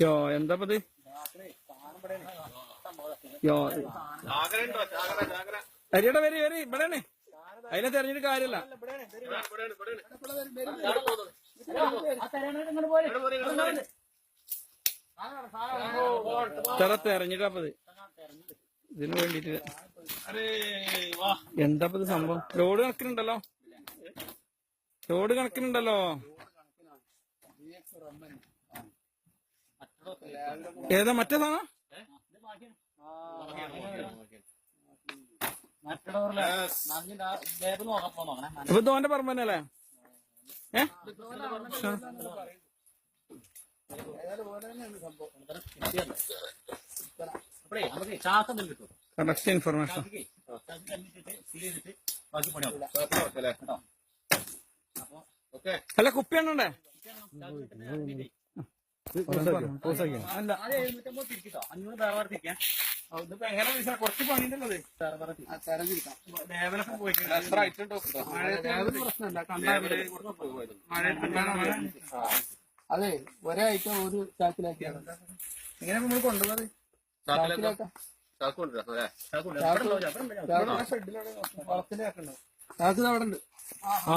യോ എന്താ യോ. അരിയുടെ വരി വരി ഇവിടെയാണ് അതിനെ തെരഞ്ഞിട്ട് കാര്യല്ല തെറ തെരഞ്ഞിട്ടപ്പത് ഇതിന് വേണ്ടിട്ട് എന്താ ഇത് സംഭവം? ലോഡ് കണക്കിനുണ്ടല്ലോ. ലോഡ് കണക്കിനുണ്ടല്ലോ. ഏതാ മറ്റേ സാധനം? ഇപ്പൊ തോന്റെ പറമ്പ തന്നെയല്ലേ ഏ? കറക്റ്റ് ഇൻഫർമേഷൻ അല്ല? കുപ്പി സീൽ അല്ല അഞ്ഞൂറ് വേറെ എങ്ങനെ കുറച്ച് പണിയുണ്ടല്ലോ. പോയിട്ടുണ്ട് അതെ ഒരേ ഐറ്റം ഒരു ചാക്കിലാക്കിയാണ്. എങ്ങനെ നമ്മൾ കൊണ്ടുപോയത്? ചാക്കിലാക്കാം. ചാക്ക് കൊണ്ടുവരാം അല്ലേ? ഷെഡിലൊക്കെ വളത്തിലാക്കണ്ടോ ചാക്ക് അവിടെ ഉണ്ട്. ആ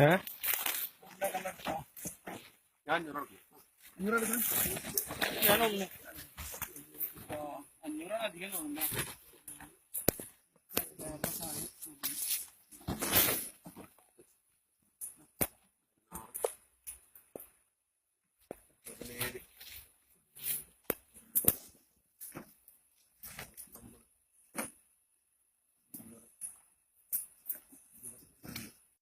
ഏ? ഞാൻ അഞ്ഞൂറ് അധികം തോന്നുന്നു